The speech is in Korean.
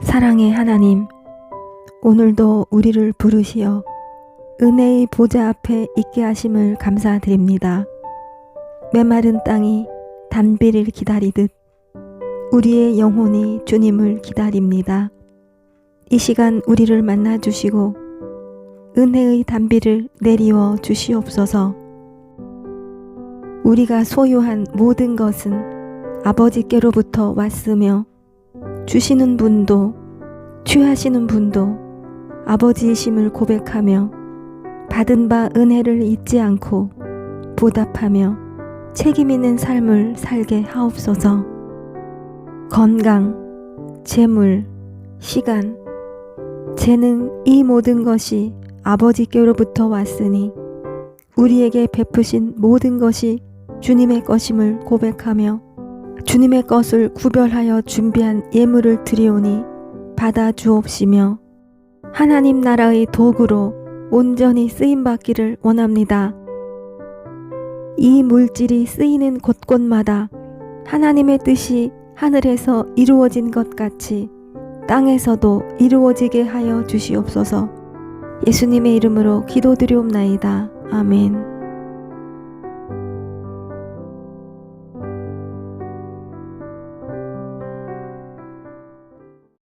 사랑의 하나님, 오늘도 우리를 부르시어 은혜의 보좌 앞에 있게 하심을 감사드립니다. 메마른 땅이 단비를 기다리듯 우리의 영혼이 주님을 기다립니다. 이 시간 우리를 만나 주시고 은혜의 단비를 내리워 주시옵소서. 우리가 소유한 모든 것은 아버지께로부터 왔으며 주시는 분도 취하시는 분도 아버지이심을 고백하며 받은 바 은혜를 잊지 않고 보답하며 책임 있는 삶을 살게 하옵소서. 건강, 재물, 시간, 재능 이 모든 것이 아버지께로부터 왔으니 우리에게 베푸신 모든 것이 주님의 것임을 고백하며 주님의 것을 구별하여 준비한 예물을 드리오니 받아 주옵시며 하나님 나라의 도구로 온전히 쓰임 받기를 원합니다. 이 물질이 쓰이는 곳곳마다 하나님의 뜻이 하늘에서 이루어진 것 같이 땅에서도 이루어지게 하여 주시옵소서. 예수님의 이름으로 기도드리옵나이다. 아멘.